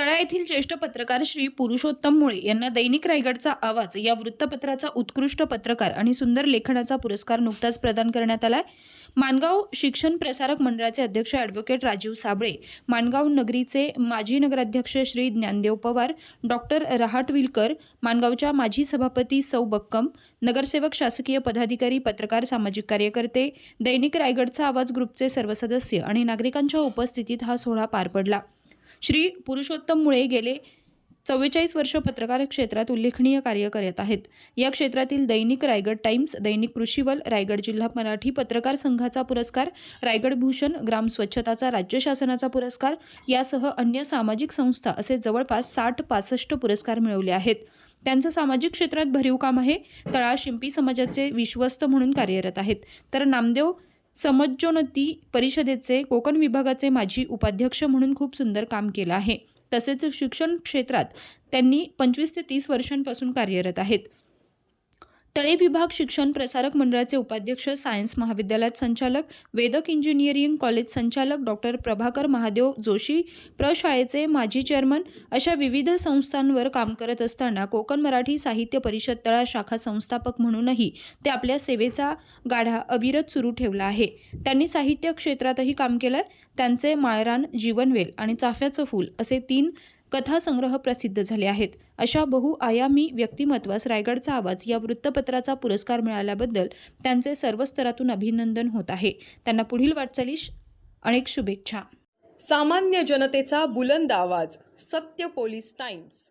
तळा येथील ज्येष्ठ पत्रकार श्री पुरुषोत्तम मुळे यांना दैनिक रायगडचा आवाज या वृत्तपत्राचा उत्कृष्ट पत्रकार आणि सुंदर लेखनाचा पुरस्कार नुकताच प्रदान करण्यात आलाय. मानगाव शिक्षण प्रसारक मंडळाचे अध्यक्ष ॲडव्होकेट राजीव साबळे मानगाव नगरीचे माजी नगराध्यक्ष श्री ज्ञानदेव पवार डॉक्टर रहाटविलकर मानगावच्या माजी सभापती सौ बक्कम नगरसेवक शासकीय पदाधिकारी पत्रकार सामाजिक कार्यकर्ते दैनिक रायगडचा आवाज ग्रुपचे सर्व सदस्य आणि नागरिकांच्या उपस्थितीत हा सोहळा पार पडला. श्री पुरुषोत्तम मुळे गेले चव्वेचाळीस वर्ष पत्रकार क्षेत्रात उल्लेखनीय कार्य करत आहेत. या क्षेत्रातील दैनिक रायगड टाइम्स दैनिक कृषीवल रायगड जिल्हा मराठी पत्रकार संघाचा पुरस्कार रायगड भूषण ग्राम स्वच्छताचा राज्य शासनाचा पुरस्कार यासह अन्य सामाजिक संस्था असे जवळपास साठ पासष्ट पुरस्कार मिळवले आहेत. त्यांचं सामाजिक क्षेत्रात भरीव काम आहे. तळा शिंपी समाजाचे विश्वस्त म्हणून कार्यरत आहेत. तर नामदेव समज्जोन्नती परिषदेचे कोकण विभागाचे माजी उपाध्यक्ष म्हणून खूप सुंदर काम केलं आहे. तसेच शिक्षण क्षेत्रात त्यांनी पंचवीस ते तीस वर्षांपासून कार्यरत आहेत. तळे विभाग शिक्षण प्रसारक मंडळाचे उपाध्यक्ष सायन्स महाविद्यालयात संचालक वेदक इंजिनिअरिंग कॉलेज संचालक डॉक्टर प्रभाकर महादेव जोशी प्रशाळेचे माजी चेअरमन अशा विविध संस्थांवर काम करत असताना कोकण मराठी साहित्य परिषद तळा शाखा संस्थापक म्हणूनही ते आपल्या सेवेचा गाढा अविरत सुरू ठेवला आहे. त्यांनी साहित्य क्षेत्रातही काम केलं त्यांचे माळरान जीवनवेल आणि चाफ्याचं फूल असे तीन कथासंग्रह प्रसिद्ध झाले आहेत. अशा बहुआयामी व्यक्तिमत्वास रायगडचा आवाज या वृत्तपत्राचा पुरस्कार मिळाल्याबद्दल त्यांचे सर्व स्तरातून अभिनंदन होत आहे. त्यांना पुढील वाटचालीस अनेक शुभेच्छा. सामान्य जनतेचा बुलंद आवाज सत्य पोलीस टाइम्स.